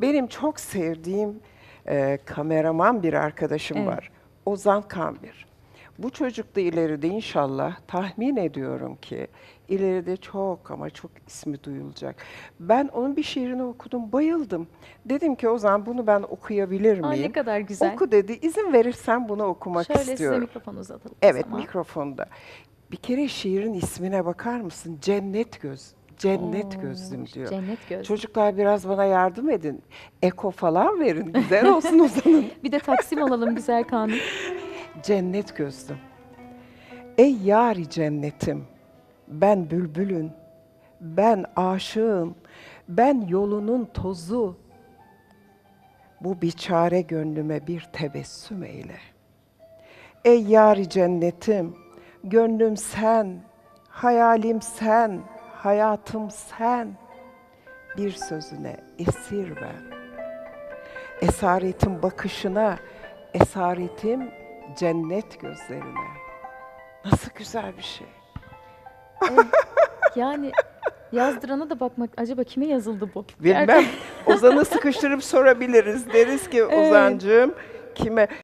Benim çok sevdiğim e, kameraman bir arkadaşım Evet. var. Ozan Kambir. Bu çocuk da ileride inşallah tahmin ediyorum ki ileride çok ama çok ismi duyulacak. Ben onun bir şiirini okudum, bayıldım. Dedim ki Ozan bunu ben okuyabilir Aa, miyim? ne kadar güzel. Oku dedi. İzin verirsen bunu okumak Şöyle size istiyorum. mikrofon uzatalım. o Evet, zaman. mikrofonda. Bir kere şiirin ismine bakar mısın? Cennet göz. Cennet Oo, gözlüm diyor. Cennet göz. Çocuklar biraz bana yardım edin. Eko falan verin. Güzel olsun Ozan'ın. Bir de taksim alalım güzel kanun. Cennet gözlüm. Ey yari cennetim, ben bülbülün, ben aşığın, ben yolunun tozu. Bu biçare gönlüme bir tebessüm eyle. Ey yari cennetim, gönlüm sen, hayalim sen, hayatım sen. Bir sözüne esir ben. Esaretim bakışına, esaretim cennet gözlerine. Nasıl güzel bir şey. Yani yazdırana da bakmak acaba kime yazıldı bu? Bilmem. Ozan'ı sıkıştırıp sorabiliriz. Deriz ki Evet. Ozancığım kime?